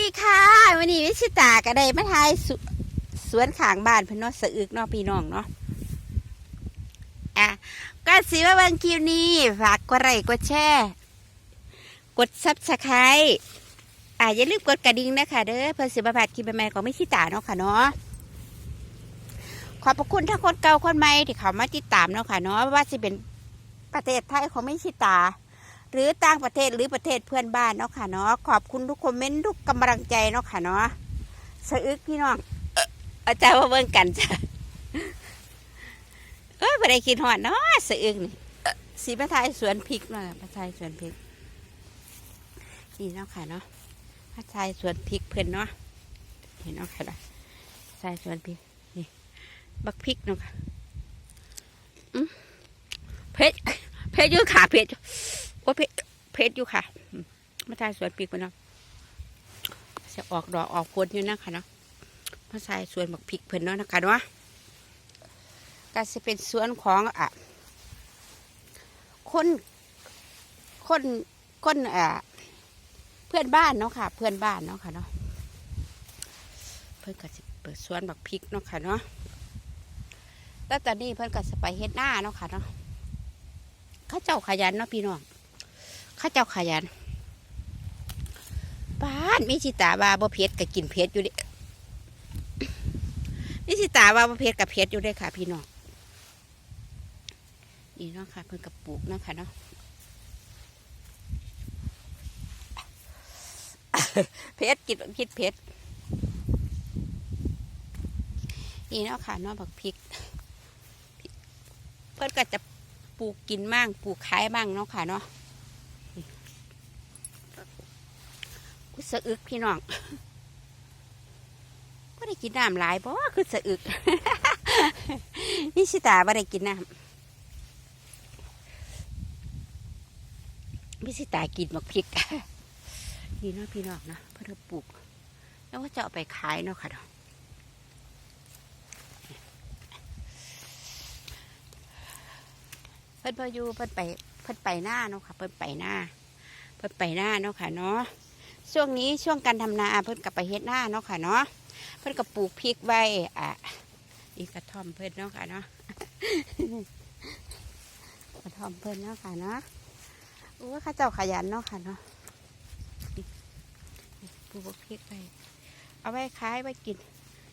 ดีค่ะวันนี้วิชิตาก็ได้มาทายสสวนขางบ้านเพิ่นเนาะสะอึกนาะพี่น้องเนาะอะก็สิว่าเบิ่งคลิปนี้ฝากกดไลค์กดแชร์กดซับสไครต์อะอย่าลืมกดกระดิ่งนะคะเด้อเพื่อสิบพลาดคลิปใหม่ๆของวิชิตาเนาะค่ะเนาะขอบพระคุณทั้งคนเก่าคนใหม่ที่เขามาติดตามเนาะค่ะเนาะว่าสิเป็นประเทศไทยของวิชิตา หรือต่างประเทศหรือประเทศเพื่อนบ้านเนาะค่ะเนาะขอบคุณทุกคอมเมนต์ทุกกำลังใจเนาะค่ะเนาะสะอึกพี่น้องอาจารย์ว่าเบิ่งกันจ้ะเอ้ยไม่ได้คิดหอดเนาะสะอึกนี่สีประทายสวนพริกเนาะประทายสวนพริกนี่เนาะค่ะเนาะประทายสวนพริกเพื่อนเนาะเห็นเนาะค่ะเนาะประทายสวนพริกนี่บักพริกเนาะค่ะเพชรเพชรยืดขาเพชร โอ้ยเพชรเพชรอยู่ค่ะมาทายสวนปีกมันเนาะจะออกดอกออกผลอยู่นะคะเนาะมาทายสวนบักพริกเพิ่นเนาะนะคะเนาะก็จะเป็นสวนของอะคนคนคนอะเพื่อนบ้านเนาะค่ะ เพื่อนบ้านเนาะค่ะเนาะเพิ่นก็จะเปิดสวนบักพริกเนาะค่ะเนาะแล้วตอนนี้เพิ่นก็จะไปเฮ็ดหน้าเนาะค่ะเนาะข้าเจ้าขยันเนาะพี่น้อง ข้าเจ้าขยันบ้านมิชิตาว่าบ่เพชรก็กินเพชรอยู่ดิมิชิตาว่าบ่เพชรกับเพชรอยู่ด้ค่ะ พี่น้องนี่เนาะค่ะเพิ่นกับปลูกเนาะค่ะเนาะเพชรกินคิดเพชรนี่เนาะค่ะเนาะบักพริก เพิ่นก็จะปลูกกินมั่งปลูกขายมั่งเนาะค่ะเนาะ สะอึกพี่น้องก็ได้กินน้ำหลายบ่คือสะอึกนี่ชิตาบ่ได้กินน้ำพี่ชิตากินมกพริกนี่เนาะพี่น้องนะเพื่อปลูก แล้วก็จะเอาไปขายเนาะค่ะเนาะเพิ่นพออยู่เพิ่นไปเพิ่นไปหน้าเนาะค่ะ เพิ่นไปหน้าเพิ่นไปหน้าเนาะค่ะเนาะ ช่วงนี้ช่วงการทำนาเพิ่นกับไปเฮ็ดหน้าเนาะค่ะเนาะเพิ่นกับปลูกพริกไว้อะอีกกระท่อมเพิ่นเนาะค่ะเนาะกระท่อมเพิ่นเนาะค่ะเนาะโอ้ข้าเจ้าขยันเนาะค่ะเนาะปลูกพริกไว้เอาไว้ขายไว้กิน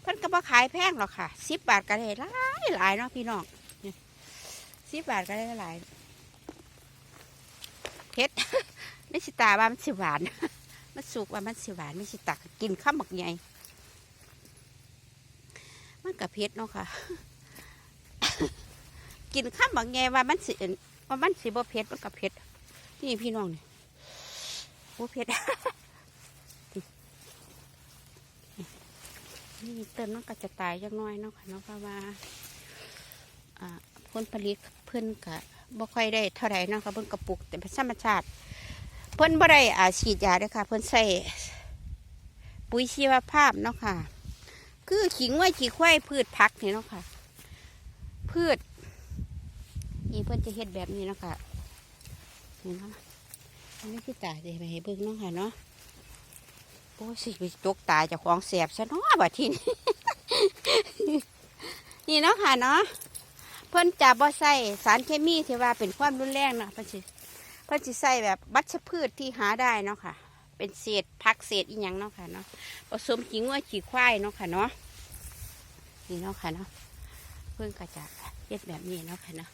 เพิ่นก็บ่ขายแพงหรอกค่ะสิบบาทก็ได้หลายหลายเนาะพี่น้องสิบบาทก็ได้หลายเฮ็ดไม่สิตาว่ามันสิหวาน มันสุกว่ามันสิหวานไม่สิตักกินข้าวหมักใหญ่มันกับเพชรเนาะค่ะ กินข้าวหมักใหญ่ว่ามันสิว่ามันสิบ่เพชรมันกับเพชรนี่พี่น้องนี่โอ้เพชรนี่เติมมันก็จะตายจักหน้อยเนาะค่ะเนาะเพราะว่าอ่าผลผลิตเพิ่นก็บ่ค่อยได้เท่าไหร่เนาะค่ะเพิ่นกระปุกแต่ธรรมชาติ เพิ่นบ่ได้อาฉีดยาเด้อค่ะ เพิ่นใส่ปุ๋ยชีวภาพเนาะค่ะ คือขิงไว้ขี้ควายพืชผักนี่เนาะค่ะ พืช นี่เพิ่นจะเฮ็ดแบบนี้เนาะค่ะนี่เนาะนนี้คือตาเดี๋ยวไปให้เบิ่งเนาะค่ะเนาะโอ้สิไปตกตาจ้าของแสบซะเนาะบัดทีนี้นี่เนาะค่ะเนาะเพิ่นจะบ่ใส่สารเคมีที่ว่าเป็นความรุนแรงเนาะเพิ่นสิ เพื่อจะใส่แบบวัชพืชที่หาได้เนาะค่ะ เป็นเศษผักเศษอีหยังเนาะค่ะเนาะผสมขี้งัวขี้ควายเนาะค่ะเนาะนี่เนาะค่ะเนาะเพื่อนก็จะเฮ็ดแบบนี้เนาะค่ะเนาะ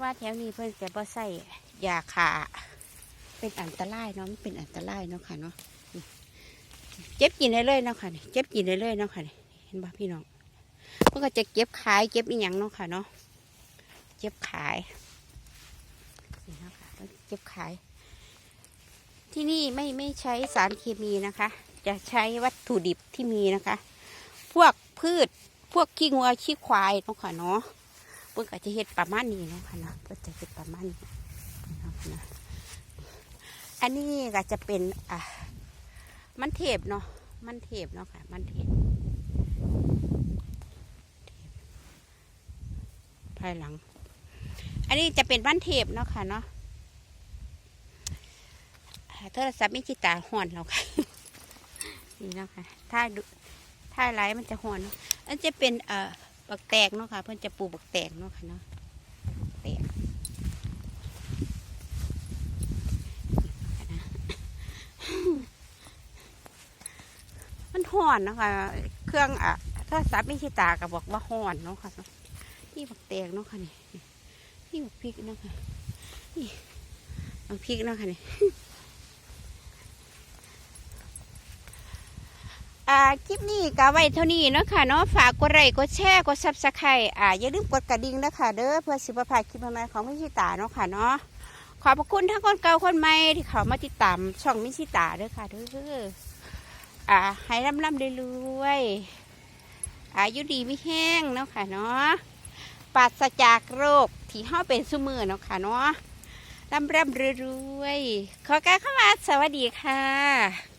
ว่าแถวนี้เพื่อนจะบ่ใส่ยาขาเป็นอันตรายเนาะมันเป็นอันตรายเนาะค่ะเนาะเจ็บกินได้เลยเนาะค่ะนี่เจ็บกินได้เลยเนาะค่ะเห็นบ่พี่น้องเพื่อนก็จะเก็บขายเก็บอีหยังเนาะค่ะเนาะเก็บขาย เก็บขาย ที่นี่ไม่ไม่ใช้สารเคมีนะคะ จะใช้วัตถุดิบที่มีนะคะ พวกพืชพวกขี้งัวขี้ควายเนาะค่ะเนาะเพื่อก็จะเห็ดประมาณนี้เนาะค่ะเนาะเพื่อจะเห็ดประมาณนี้นะค่ะเนาะอันนี้ก็จะเป็นอะมันเทปเนาะมันเทปเนาะค่ะ มันเทปภายหลัง อันนี้จะเป็นบ้านเทปเนาะค่ะเนาะ โทรศัพท์มิจิตาห่อนแล้วค่ะนี่เนาะค่ะถ้าดูถ้าไลฟ์มันจะห่อนอันจะเป็นเอ่อบักแตกเนาะค่ะ เพื่อนจะปลูกบักแตกเนาะค่ะเนาะแตกมันห่อนเนาะค่ะเครื่องอะโทรศัพท์มิจิตาก็บอกว่าห่อนเนาะค่ะนาะนี่บักแตกเนาะค่ะนี่นี่บักพริกเนาะค่ะนี่บักพริกเนาะค่ะนี่ อ่าคลิปนี้ก็ไว้เท่านี้เนาะค่ะเนาะฝากกดไลค์กดแชร์กดซับสไครต์อ่าอย่าลืมกดกระดิ่งนะคะเด้อเพื่อสิบประพาคลิปใหม่ๆของมิชิตาเนาะค่ะเนาะขอบพระคุณทั้งคนเก่าคนใหม่ที่เขามาติดตามช่องมิชิตาเด้อค่ะเด้ออ่าให้ร่ำร่ำรวยๆอายุดีไม่แห้งเนาะค่ะเนาะปราศจากโรคที่ห้าเป็นสุมือเนาะค่ะเนาะร่ำร่ำรวยๆขอการเข้ามาสวัสดีค่ะ